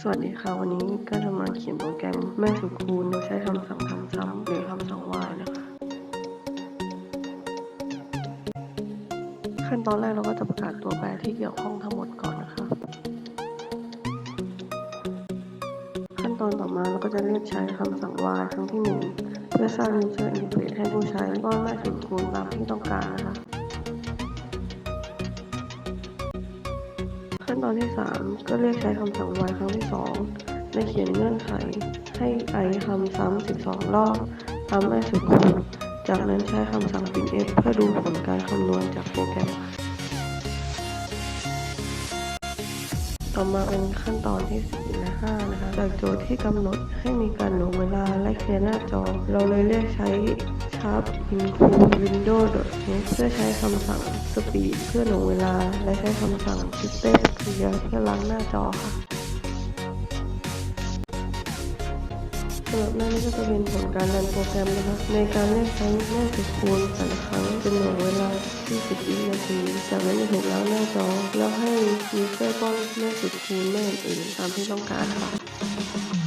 สวัสดีค่ะ วันนี้ก็จะมาเขียนโปรแกรมแม่สุดคูณโดยใช้คำสั่งทำซ้ำหรือคำสั่ง while นะคะ ขั้นตอนแรกเราก็จะประกาศตัวแปรที่เกี่ยวข้องทั้งหมดก่อนนะคะ ขั้นตอนต่อมาเราก็จะเรียกใช้คำสั่ง while ครั้งที่หนึ่งเพื่อสร้าง user interface ให้ผู้ใช้ว่าแม่สุดคูณตามที่ต้องการนะคะ ขั้นตอนที่ 3 ก็เรียกใช้คำสั่ง while ครั้งที่2ในเขียนเงื่อนไข ให้ i คำซ้ำ12 รอบทำให้สุดคูณจากนั้นใช้คำสั่ง printf เพื่อดูผลการคำนวณจากโปรแกรม ต่อมาเป็นขั้นตอนที่4และ5นะคะ จากโจทย์ที่กำหนดให้มีการหน่วงเวลาและเคลียร์หน้าจอ เราเลยเรียกใช้ sharp include window h เพื่อใช้คำสั่ง speed เพื่อหน่วงเวลา และใช้คำสั่ง system clear เพื่อล้างหน้าจอค่ะสำหรับหน้านี้ก็จะเป็นผลการรันโปรแกรมนะคะ ในการเรียกใช้แม่สุดคูณแต่ละครั้ง จากนั้นจะถูกแล้วหน้าจอ แล้วให้ยูเซอร์ก็เลือกจุดคูณแม่อื่นตามที่ต้องการค่ะ